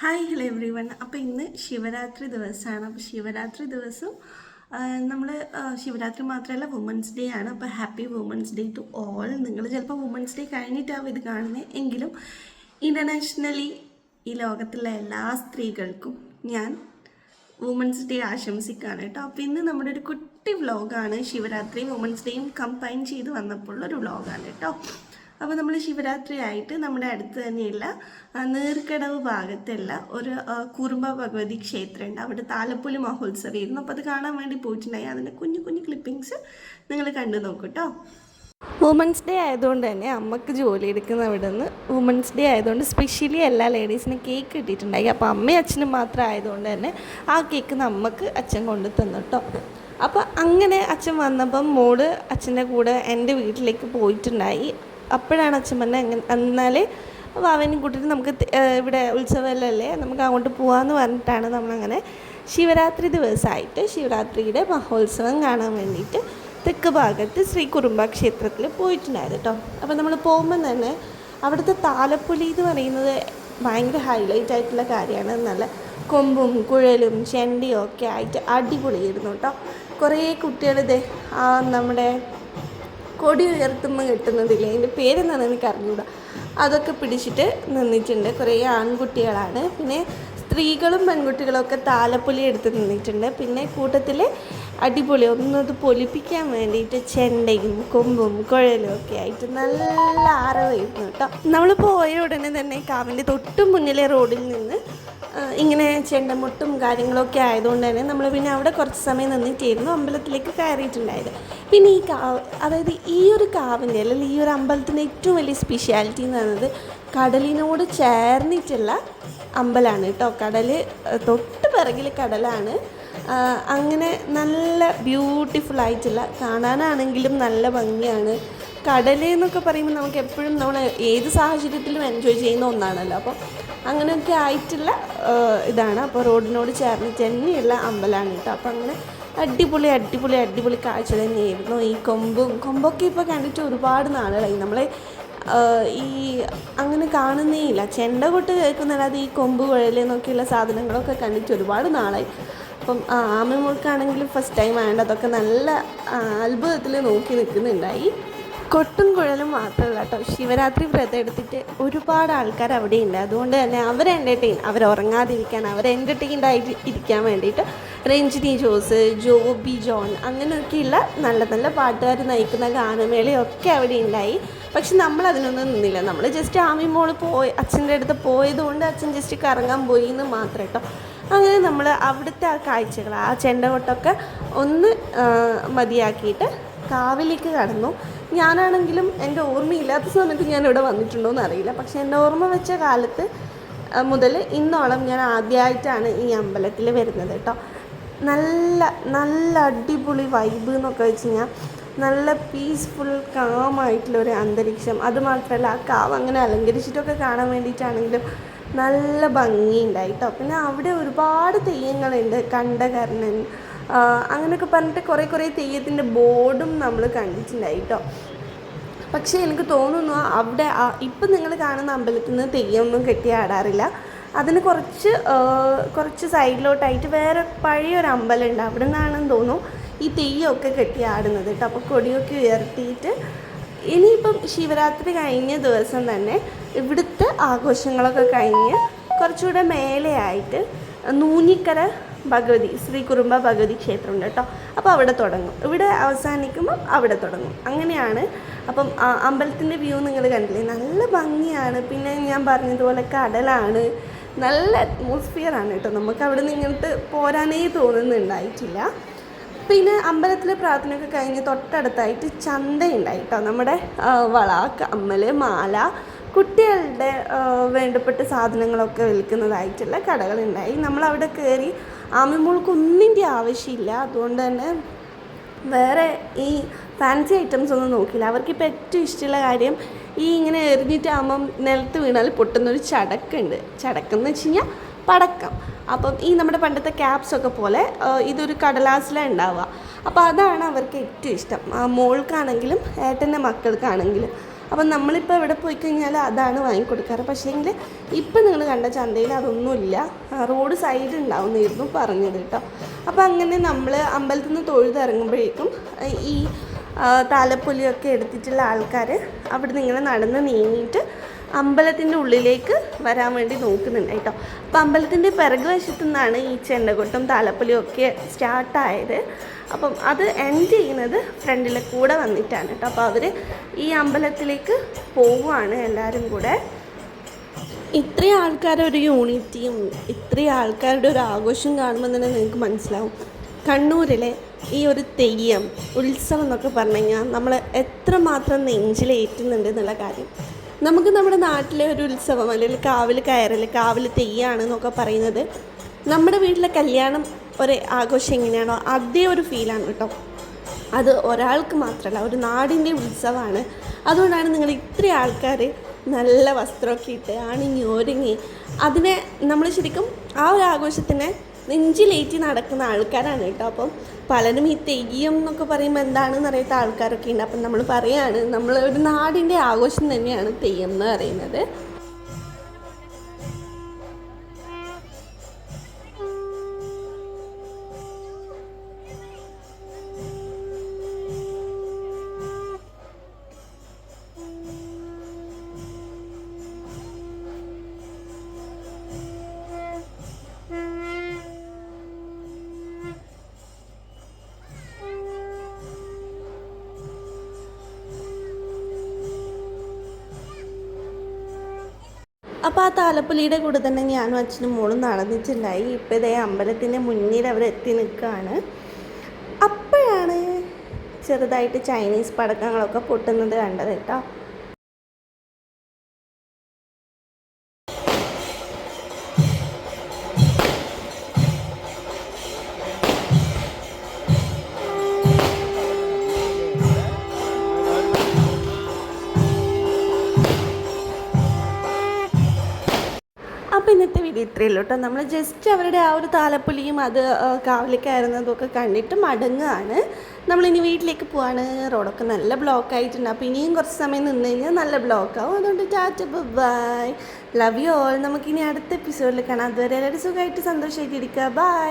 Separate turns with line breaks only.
Hi hello every one അപ്പോൾ ഇന്ന് ശിവരാത്രി ദിവസമാണ്. അപ്പോൾ ശിവരാത്രി ദിവസം നമ്മൾ ശിവരാത്രി മാത്രമല്ല വുമൻസ് ഡേ ആണ്. അപ്പോൾ happy women's day to all നിങ്ങൾ ചിലപ്പോൾ വുമൻസ് ഡേ കഴിഞ്ഞിട്ടാവും ഇത് കാണുന്നത് എങ്കിലും ഇന്റർനാഷണലി ഈ ലോകത്തിലെ എല്ലാ സ്ത്രീകൾക്കും ഞാൻ വുമൻസ് ഡേ ആശംസിക്കുകയാണ് കേട്ടോ. അപ്പോൾ ഇന്ന് നമ്മുടെ ഒരു കുട്ടി വ്ലോഗാണ് ശിവരാത്രി വുമൻസ് ഡേയും കമ്പൈൻ ചെയ്ത് വന്നപ്പോൾ ഒരു വ്ലോഗാണ് കേട്ടോ. അപ്പോൾ നമ്മൾ ശിവരാത്രി ആയിട്ട് നമ്മുടെ അടുത്ത് തന്നെയുള്ള നീർക്കടവ് ഭാഗത്തുള്ള ഒരു കുറുമ്പ ഭഗവതി ക്ഷേത്രമുണ്ട്. അവിടെ താലപ്പൊലി മഹോത്സവമായിരുന്നു അപ്പോൾ അത് കാണാൻ വേണ്ടി പോയിട്ടുണ്ടായി. അതിന്റെ കുഞ്ഞു കുഞ്ഞു ക്ലിപ്പിങ്സ് നിങ്ങൾ കണ്ടു നോക്കൂ കേട്ടോ വുമൻസ് ഡേ ആയതുകൊണ്ട് തന്നെ അമ്മയ്ക്ക് ജോലി എടുക്കുന്ന അവിടെ നിന്ന് വുമൻസ് ഡേ ആയതുകൊണ്ട് സ്പെഷ്യലി എല്ലാ ലേഡീസിനും കേക്ക് കിട്ടിയിട്ടുണ്ടായി. അപ്പോൾ അമ്മയും അച്ഛനും മാത്രം ആയതുകൊണ്ട് തന്നെ ആ കേക്ക് നമുക്ക് അച്ഛൻ കൊണ്ട് തന്നു കേട്ടോ അപ്പോൾ അങ്ങനെ അച്ഛൻ വന്നപ്പം മോൾ അച്ഛന്റെ കൂടെ എന്റെ വീട്ടിലേക്ക് പോയിട്ടുണ്ടായി. അപ്പോഴാണ് അച്ഛൻ പറഞ്ഞത് എങ്ങനെ എന്നാലേ വാവനും കൂട്ടിയിട്ട് നമുക്ക് ഇവിടെ ഉത്സവമല്ലേ നമുക്ക് അങ്ങോട്ട് പോകാമെന്ന് പറഞ്ഞിട്ടാണ് നമ്മളങ്ങനെ ശിവരാത്രി ദിവസമായിട്ട് ശിവരാത്രിയുടെ മഹോത്സവം കാണാൻ വേണ്ടിയിട്ട് തെക്ക് ഭാഗത്ത് ശ്രീ കുറുമ്പ ക്ഷേത്രത്തിൽ പോയിട്ടുണ്ടായത് കേട്ടോ. അപ്പോൾ നമ്മൾ പോകുമ്പോൾ തന്നെ അവിടുത്തെ താലപ്പൊലി എന്ന് പറയുന്നത് ഭയങ്കര ഹൈലൈറ്റ് ആയിട്ടുള്ള കാര്യമാണ്. നല്ല കൊമ്പും കുഴലും ചെണ്ടിയും ഒക്കെ ആയിട്ട് അടിപൊളിയായിരുന്നു കേട്ടോ. കുറേ കുട്ടികൾ ഇതേ ആ നമ്മുടെ കൊടി ഉയർത്തുമ്പോൾ കിട്ടുന്നതില്ല? അതിന്റെ പേരെന്താണെന്ന് എനിക്ക് അറിഞ്ഞുകൂടാ അതൊക്കെ പിടിച്ചിട്ട് നിന്നിട്ടുണ്ട്. കുറേ ആൺകുട്ടികളാണ്. പിന്നെ സ്ത്രീകളും പെൺകുട്ടികളും ഒക്കെ താലപ്പൊലി എടുത്ത് നിന്നിട്ടുണ്ട്. പിന്നെ കൂട്ടത്തിൽ അടിപൊളി ഒന്നത് പൊലിപ്പിക്കാൻ വേണ്ടിയിട്ട് ചെണ്ടയും കൊമ്പും കുഴലും ഒക്കെ ആയിട്ട് നല്ല ആറവായിരുന്നു കേട്ടോ. നമ്മൾ പോയ ഉടനെ തന്നെ കാവിന്റെ തൊട്ട് മുന്നിലെ റോഡിൽ നിന്ന് ഇങ്ങനെ ചെണ്ടമുട്ടും കാര്യങ്ങളൊക്കെ ആയതുകൊണ്ട് തന്നെ നമ്മൾ പിന്നെ അവിടെ കുറച്ച് സമയം നിന്നിട്ടായിരുന്നു അമ്പലത്തിലേക്ക് കയറിയിട്ടുണ്ടായത്. പിന്നെ ഈ കാവ് അതായത് ഈ ഒരു കാവിന്റെ അല്ലെങ്കിൽ ഈ ഒരു അമ്പലത്തിന്റെ ഏറ്റവും വലിയ സ്പെഷ്യാലിറ്റി എന്ന് പറയുന്നത് കടലിനോട് ചേർന്നിട്ടുള്ള അമ്പലമാണ് കേട്ടോ. കടൽ തൊട്ട് പിറകിൽ കടലാണ്. അങ്ങനെ നല്ല ബ്യൂട്ടിഫുൾ ആയിട്ടുള്ള കാണാനാണെങ്കിലും നല്ല ഭംഗിയാണ്. കടൽ എന്നൊക്കെ പറയുമ്പോൾ നമുക്ക് എപ്പോഴും നമ്മൾ ഏത് സാഹചര്യത്തിലും എൻജോയ് ചെയ്യുന്ന ഒന്നാണല്ലോ. അപ്പോൾ അങ്ങനെയൊക്കെ ആയിട്ടുള്ള ഇതാണ്. അപ്പോൾ റോഡിനോട് ചേർന്ന് തന്നെയുള്ള അമ്പലമാണ് കേട്ടോ. അപ്പോൾ അങ്ങനെ അടിപൊളി അടിപൊളി അടിപൊളി കാഴ്ച തന്നെയായിരുന്നു. ഈ കൊമ്പും കൊമ്പൊക്കെ ഇപ്പോൾ കണ്ടിട്ട് ഒരുപാട് നാളുകളായി. നമ്മളെ ഈ അങ്ങനെ കാണുന്നേ ഇല്ല ചെണ്ട കൊട്ട് കേൾക്കുന്നല്ലാതെ ഈ കൊമ്പ് കുഴൽ എന്നൊക്കെയുള്ള സാധനങ്ങളൊക്കെ കണ്ടിട്ട് ഒരുപാട് നാളായി. അപ്പം ആമ മുഴുക്കാണെങ്കിലും ഫസ്റ്റ് ടൈം ആയതുകൊണ്ട് അതൊക്കെ നല്ല അത്ഭുതത്തിൽ നോക്കി നിൽക്കുന്നുണ്ടായി. കൊട്ടും കുഴലും മാത്രമല്ല കേട്ടോ. ശിവരാത്രി വ്രതം എടുത്തിട്ട് ഒരുപാട് ആൾക്കാർ അവിടെ ഉണ്ട് അതുകൊണ്ട് തന്നെ അവരെ എന്റർടൈൻ അവർ ഉറങ്ങാതിരിക്കാൻ അവർ എന്റർടൈൻഡ് ആയിട്ട് ഇരിക്കാൻ വേണ്ടിയിട്ട് രഞ്ജിനി ജോസ് ജോബി ജോൺ അങ്ങനെയൊക്കെയുള്ള നല്ല നല്ല പാട്ടുകാർ നയിക്കുന്ന ഗാനമേളയൊക്കെ അവിടെ ഉണ്ടായി. പക്ഷെ നമ്മൾ അതിനൊന്നും നിന്നില്ല. നമ്മൾ ജസ്റ്റ് ആമി മോൾ പോയി അച്ഛന്റെ അടുത്ത് പോയതുകൊണ്ട് അച്ഛൻ ജസ്റ്റ് കറങ്ങാൻ പോയി എന്ന് മാത്രം കേട്ടോ. അങ്ങനെ നമ്മൾ അവിടുത്തെ ആ കാഴ്ചകൾ ആ ചെണ്ടകൊട്ടൊക്കെ ഒന്ന് മതിയാക്കിയിട്ട് കാവിലേക്ക് കടന്നു. ഞാനാണെങ്കിലും എന്റെ ഓർമ്മയില്ലാത്ത സമയത്ത് ഞാൻ ഇവിടെ വന്നിട്ടുണ്ടോ എന്ന് അറിയില്ല പക്ഷേ എന്റെ ഓർമ്മ വെച്ച കാലത്ത് മുതൽ ഇന്നോളം ഞാൻ ആദ്യമായിട്ടാണ് ഈ അമ്പലത്തിൽ വരുന്നത് കേട്ടോ. നല്ല നല്ല അടിപൊളി വൈബ് എന്നൊക്കെ വെച്ച് കഴിഞ്ഞാൽ നല്ല പീസ്ഫുൾ കാമായിട്ടുള്ള ഒരു അന്തരീക്ഷം. അതുമാത്രമല്ല ആ കാവ് അങ്ങനെ അലങ്കരിച്ചിട്ടൊക്കെ കാണാൻ വേണ്ടിയിട്ടാണെങ്കിലും നല്ല ഭംഗിയുണ്ടായിട്ടോ പിന്നെ അവിടെ ഒരുപാട് തെയ്യങ്ങളുണ്ട്. കണ്ടകർണൻ അങ്ങനെയൊക്കെ പറഞ്ഞിട്ട് കുറേ കുറേ തെയ്യത്തിന്റെ ബോർഡും നമ്മൾ കണ്ടിട്ടുണ്ടായി കേട്ടോ പക്ഷേ എനിക്ക് തോന്നുന്നു അവിടെ ഇപ്പം നിങ്ങൾ കാണുന്ന അമ്പലത്തിൽ നിന്ന് തെയ്യമൊന്നും കെട്ടി ആടാറില്ല. അതിന് കുറച്ച് കുറച്ച് സൈഡിലോട്ടായിട്ട് വേറെ പഴയൊരു അമ്പലമുണ്ട്. അവിടെ നിന്നാണെന്ന് തോന്നുന്നു ഈ തെയ്യമൊക്കെ കെട്ടി ആടുന്നത് കേട്ടോ അപ്പോൾ കൊടിയൊക്കെ ഉയർത്തിയിട്ട് ഇനിയിപ്പം ശിവരാത്രി കഴിഞ്ഞ ദിവസം തന്നെ ഇവിടുത്തെ ആഘോഷങ്ങളൊക്കെ കഴിഞ്ഞ് കുറച്ചുകൂടെ മേലെയായിട്ട് നൂഞ്ഞിക്കര ഭഗവതി ശ്രീ കുറുമ്പ ഭഗവതി ക്ഷേത്രമുണ്ട് കേട്ടോ. അപ്പോൾ അവിടെ തുടങ്ങും. ഇവിടെ അവസാനിക്കുമ്പോൾ അവിടെ തുടങ്ങും. അങ്ങനെയാണ്. അപ്പം അമ്പലത്തിന്റെ വ്യൂ നിങ്ങൾ കണ്ടില്ലേ? നല്ല ഭംഗിയാണ്. പിന്നെ ഞാൻ പറഞ്ഞതുപോലെ കടലാണ്. നല്ല അറ്റ്മോസ്ഫിയർ ആണ് കേട്ടോ. നമുക്ക് അവിടെ നിന്ന് ഇങ്ങോട്ട് പോരാനേ തോന്നുന്നുണ്ടായിട്ടില്ല. പിന്നെ അമ്പലത്തിലെ പ്രാർത്ഥനയൊക്കെ കഴിഞ്ഞ് തൊട്ടടുത്തായിട്ട് ചന്തയുണ്ടായി കേട്ടോ. നമ്മുടെ വളാക്ക് വള കമ്മൽ മാല കുട്ടികളുടെ വേണ്ടപ്പെട്ട സാധനങ്ങളൊക്കെ വിൽക്കുന്നതായിട്ടുള്ള കടകളുണ്ടായി. നമ്മളവിടെ കയറി ആമിമോൾക്ക് ഒന്നിന്റെ ആവശ്യമില്ല. അതുകൊണ്ട് തന്നെ വേറെ ഈ ഫാൻസി ഐറ്റംസ് ഒന്നും നോക്കില്ല. അവർക്കിപ്പോൾ ഏറ്റവും ഇഷ്ടമുള്ള കാര്യം ഈ ഇങ്ങനെ എറിഞ്ഞിട്ട് എറിഞ്ഞിട്ടാകുമ്പം നിലത്ത് വീണാൽ പൊട്ടുന്നൊരു ചടക്കുണ്ട്. ചടക്കെന്ന് വെച്ച് കഴിഞ്ഞാൽ പടക്കം. അപ്പം ഈ നമ്മുടെ പണ്ടത്തെ ക്യാപ്സ് ഒക്കെ പോലെ ഇതൊരു കടലാസിലാണ് ഉണ്ടാവുക. അപ്പോൾ അതാണ് അവർക്ക് ഏറ്റവും ഇഷ്ടം. മോൾക്കാണെങ്കിലും ഏട്ടന്റെ മക്കൾക്കാണെങ്കിലും. അപ്പം നമ്മളിപ്പോൾ എവിടെ പോയി കഴിഞ്ഞാൽ അതാണ് വാങ്ങിക്കൊടുക്കാറ്. പക്ഷേങ്കിൽ ഇപ്പം നിങ്ങൾ കണ്ട ചന്തയിൽ അതൊന്നുമില്ല. റോഡ് സൈഡ് ഉണ്ടാവുന്നായിരുന്നു പറഞ്ഞത് കേട്ടോ. അപ്പോൾ അങ്ങനെ നമ്മൾ അമ്പലത്തിൽ നിന്ന് തൊഴുതിറങ്ങുമ്പോഴേക്കും ഈ താലപ്പൊലിയൊക്കെ എടുത്തിട്ടുള്ള ആൾക്കാർ അവിടെ നിന്ന് ഇങ്ങനെ നടന്ന് നീങ്ങിയിട്ട് അമ്പലത്തിന്റെ ഉള്ളിലേക്ക് വരാൻ വേണ്ടി നോക്കുന്നുണ്ട് കേട്ടോ. അപ്പോൾ അമ്പലത്തിന്റെ പിറകുവശത്തു നിന്നാണ് ഈ ചെണ്ടകൊട്ടും താലപ്പൊലിയും ഒക്കെ സ്റ്റാർട്ടായത്. അപ്പം അത് എൻഡ് ചെയ്യുന്നത് ഫ്രണ്ടിലെ കൂടെ വന്നിട്ടാണ് കേട്ടോ. അപ്പോൾ അവർ ഈ അമ്പലത്തിലേക്ക് പോവുകയാണ് എല്ലാവരും കൂടെ. ഇത്രയും ആൾക്കാരുടെ ഒരു യൂണിറ്റിയും ഇത്രയും ആൾക്കാരുടെ ഒരു ആഘോഷം കാണുമ്പോൾ തന്നെ നിങ്ങൾക്ക് മനസ്സിലാവും. കണ്ണൂരിലെ ഈ ഒരു തെയ്യം ഉത്സവം എന്നൊക്കെ പറഞ്ഞു കഴിഞ്ഞാൽ നമ്മൾ എത്രമാത്രം നെഞ്ചിലേറ്റുന്നുണ്ട് എന്നുള്ള കാര്യം. നമുക്ക് നമ്മുടെ നാട്ടിലെ ഒരു ഉത്സവം അല്ലെങ്കിൽ കാവിൽ കയറൽ കാവിൽ തെയ്യാണ് എന്നൊക്കെ പറയുന്നത്. നമ്മുടെ വീട്ടിലെ കല്യാണം ഒരു ആഘോഷം എങ്ങനെയാണോ അതേ ഒരു ഫീലാണ് കേട്ടോ. അത് ഒരാൾക്ക് മാത്രമല്ല ഒരു നാടിന്റെ ഉത്സവമാണ്. അതുകൊണ്ടാണ് നിങ്ങൾ ഇത്രയും ആൾക്കാർ നല്ല വസ്ത്രമൊക്കെ ഇട്ട് അണിഞ്ഞി ഒരുങ്ങി അതിനെ നമ്മൾ ശരിക്കും ആ ഒരു ആഘോഷത്തിനെ നെഞ്ചിലേറ്റി നടക്കുന്ന ആൾക്കാരാണ് കേട്ടോ. അപ്പം പലരും ഈ തെയ്യം എന്നൊക്കെ പറയുമ്പോൾ എന്താണെന്ന് അറിയാത്ത ആൾക്കാരൊക്കെ ഉണ്ട്. അപ്പം നമ്മൾ പറയാണ് നമ്മൾ ഒരു നാടിന്റെ ആഘോഷം തന്നെയാണ് തെയ്യം എന്ന് പറയുന്നത്. അപ്പോൾ ആ താലപ്പൊലിയുടെ കൂടെ തന്നെ ഞാനും അച്ഛനും മോളും നടന്നിട്ടുണ്ടായി. ഇപ്പോൾ ഇതേ അമ്പലത്തിന്റെ മുന്നിൽ അവർ എത്തി നിൽക്കുകയാണ് അപ്പോഴാണ് ചെറുതായിട്ട് ചൈനീസ് പടക്കങ്ങളൊക്കെ പൊട്ടുന്നത് കണ്ടത് കേട്ടോ. വീഡിയോ ഇത്രയേ ഉള്ളൂ കേട്ടോ. നമ്മൾ ജസ്റ്റ് അവരുടെ ആ ഒരു താലപ്പൊലിയും അത് കാവലിക്കായിരുന്നതും ഒക്കെ കണ്ടിട്ട് മടങ്ങുകയാണ്. നമ്മളിനി വീട്ടിലേക്ക് പോവാണ്. റോഡൊക്കെ നല്ല ബ്ലോക്ക് ആയിട്ടുണ്ട്. അപ്പോൾ ഇനിയും കുറച്ച് സമയം നിന്ന് കഴിഞ്ഞാൽ നല്ല ബ്ലോക്ക് ആവും. അതുകൊണ്ട് tata bye. Love you all നമുക്കിനി അടുത്ത എപ്പിസോഡിൽ കാണാം. അതുവരെ എല്ലാവരും സുഖമായിട്ട് സന്തോഷമായിട്ട് ഇരിക്കുക. ബൈ